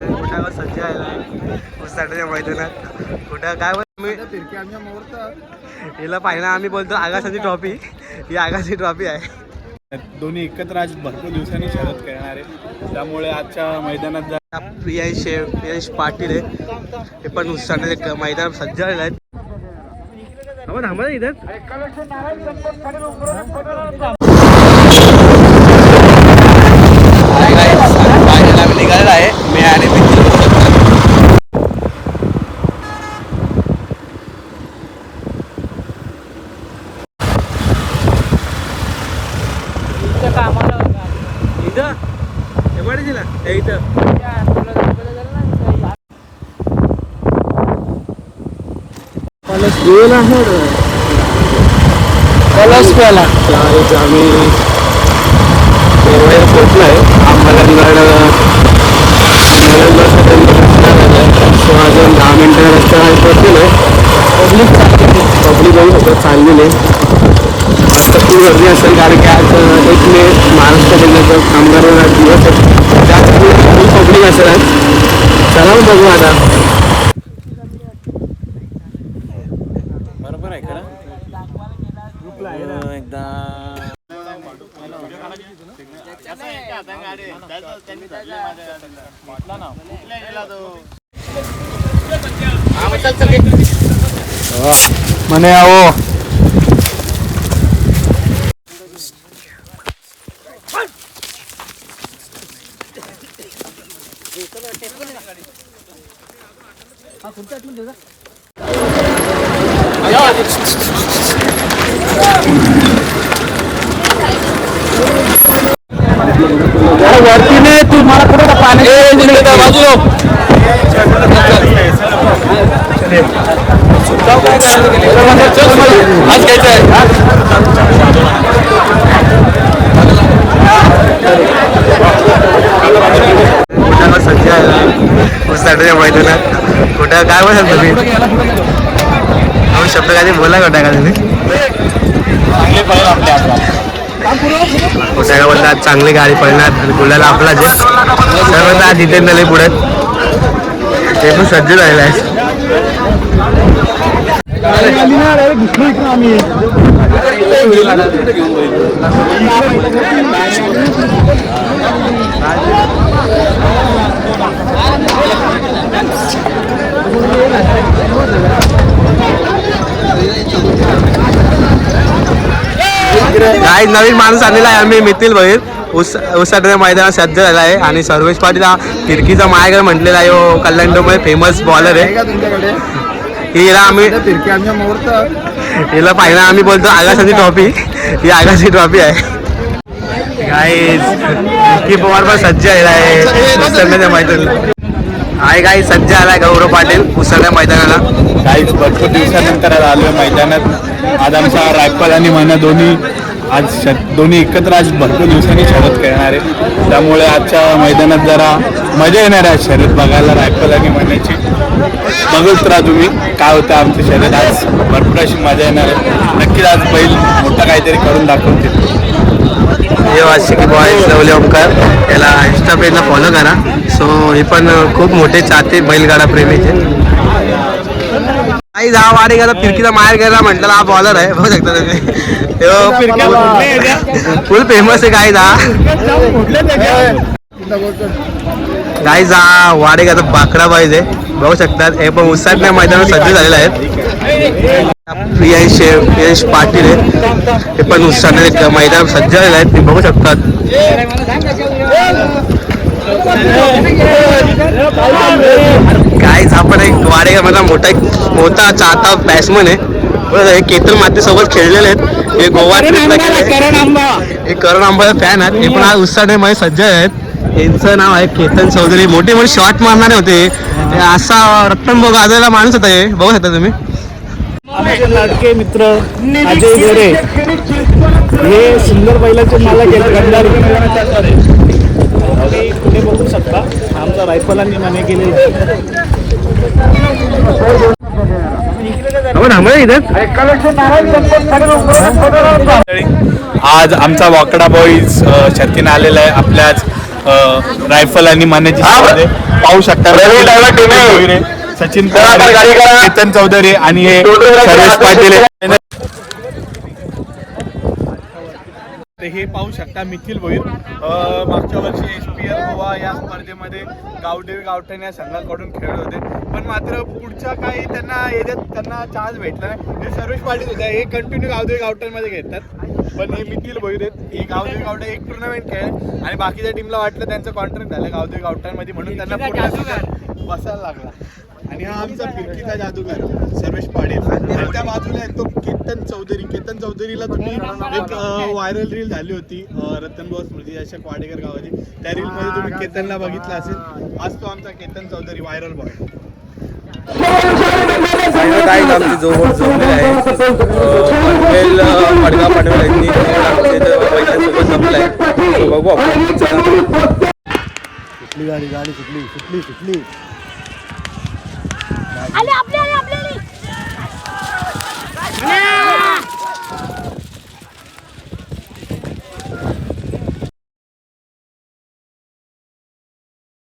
कुठं सज्ज आहे मैदानात. कुठं? काय मी हिला पाहिलं आम्ही बोलतो आकाशाची ट्रॉफी ही आकाशाची ट्रॉफी आहे. दोन्ही एकत्र आज भरपूर दिवसांनी शरद खेळणार आहे. त्यामुळे आजच्या मैदानात जर प्रियांश प्रियांश पाटील आहे. हे पण उसाटण्याचे मैदान सज्ज आहेत थांबा इथं. निघालेला आहे मी आणि मित्र इथं हे कलर्स प्याला आम्ही मुंबईला पोचलो आहे अहमदनगड सो अजून दहा मिनटं रस्त्यावर पोचलेलो पब्लिक पब्लिक बघू शकतो चाललेली. आज खूप गर्दी असेल कारण की आज एक मे महाराष्ट्र जिल्ह्याचं कामगार दिवस आहे पब्लिक असेल चला बघू आता बरोबर आहे का एकदा म्हणे आहो अहो वरती नाही तू मला कुठे पाणी आज घ्यायचं आहे कुठं सज्ज मैदानात. कुठं? काय बोलाल तुम्ही? आम्ही शब्द काय बोला कुठं का तुम्ही? कुठं काय बोलतात चांगली गाडी पळणार. आणि गुलाला आपला जे सर्व आज इथे झाले पुढे. ते पण सज्ज झालेलं आहे. काय नवीन माणूस आलेला आहे आम्ही मितील बहीर उस उसाटच्या मैदानात सज्ज झाला आहे आणि सर्वेश पाटील हा फिरकीचा मायगर म्हटलेला आहे. हो कल्याणमध्ये फेमस बॉलर आहे. हिला आम्ही फिरकी हिला पाहिलं आम्ही बोलतो आकाशाची ट्रॉफी ही आकाशाची ट्रॉफी आहे. काय की पवार पण सज्ज आहे. मैदानाला आहे काही सज्ज आलाय गौरव पाटील उसाटण्या मैदानाला. काही भरपूर दिवसानंतर आज आलोय मैदानात. आज आमचा रायफल आणि मना दोन्ही आज श- दोन्ही एकत्र आज भरपूर दिवसांनी शर्यत खेळणार आहे. त्यामुळे आजच्या मैदानात जरा मजा येणार आहे शर्यत बघायला रायफल आणि मनाची. बघत राहा तुम्ही काय होतं आमची शर्यत. आज भरपूर अशी मजा येणार आहे. नक्कीच आज बैल मोठा काहीतरी करून दाखवतील. हे बॉयज लवली ओमकार याला इंस्टा पेजला फॉलो करा. सो हे पण खूप मोठे चाहते बैलगाडा प्रेमीचे. काही दहा वाडे गेला फिरकीचा माहेर गेला म्हटलं हा बॉलर आहे. बघू शकता तुम्ही. फुल फेमस आहे काही दहा काही दहा वाडे गेला बाकडा पाहिजे बघू शकतात. हे पण उसाटण्या मैदानात सज्ज झालेले आहेत. प्रियांश आहे, प्रियांश पाटील आहे हे पण उसाटण्याचे मैदान सज्ज झालेले आहेत. ते बघू शकतात. काय आपण एक वाडेगावमधला मोठा एक मोठा चाहता बॅट्समन आहे. हे केतन माते सोबत खेळलेले आहेत. हे गोवा हे करण आंबाचा फॅन आहेत. हे पण आज उत्साहाने सज्ज आहेत. यांचं नाव आहे केतन चौधरी. मोठे मोठे शॉट मारणारे होते. असा रत्तन बघ गाजलेला माणूस होता हे. बघू शकता तुम्ही. आमचे लाडके मित्र अजय गोरे हे सुंदर बैलाचे मला गंधारी. तुम्ही कुठे बघू शकता. आमचा रायफलांनी माने केलेला आज आमचा वाकडा बॉईज शर्तीनं आलेला आहे. आपल्याच रायफल आणि मान्याची पाहू शकता. सचिन चौधरी आणि हे सर्वेश पाटील हे. तर हे पाहू शकता मिथिल भोईर. मागच्या वर्षी एस पी एल गोवा या स्पर्धेमध्ये गावदेवी गावठाण या संघाकडून खेळत होते. पण मात्र पुढच्या काही त्यांना याच्यात त्यांना चान्स भेटला नाही. हे सर्वेश पाटील होते. हे कंटिन्यू गावदेवी गावठाणमध्ये घेतात पण हे मिथिल भोईर आहेत. हे गावदेवी गावठाण एक टुर्नामेंट खेळ आणि बाकीच्या टीमला वाटलं त्यांचं कॉन्ट्रॅक्ट झालं गावदेवी गावठाणमध्ये म्हणून त्यांना season बसायला लागला. आणि हा आमचा फिरकीचा जादूगार सर्वेश पाटील. आणि त्या बाजूला आहे तो केतन चौधरी. केतन चौधरीला तुम्ही एक व्हायरल रील झाली होती रतनभाऊ स्मृती अशा वाडेकर गावाची. त्या रील मध्ये तुम्ही केतनला बघितलं असेल. आज तो आमचा केतन चौधरी व्हायरल बॉय आमची जवळ आहे पनवेल मडगाव पनवेल यांनी बघू आपण. सुटली गाडी गाडी सुटली सुटली सुटली. आले आपले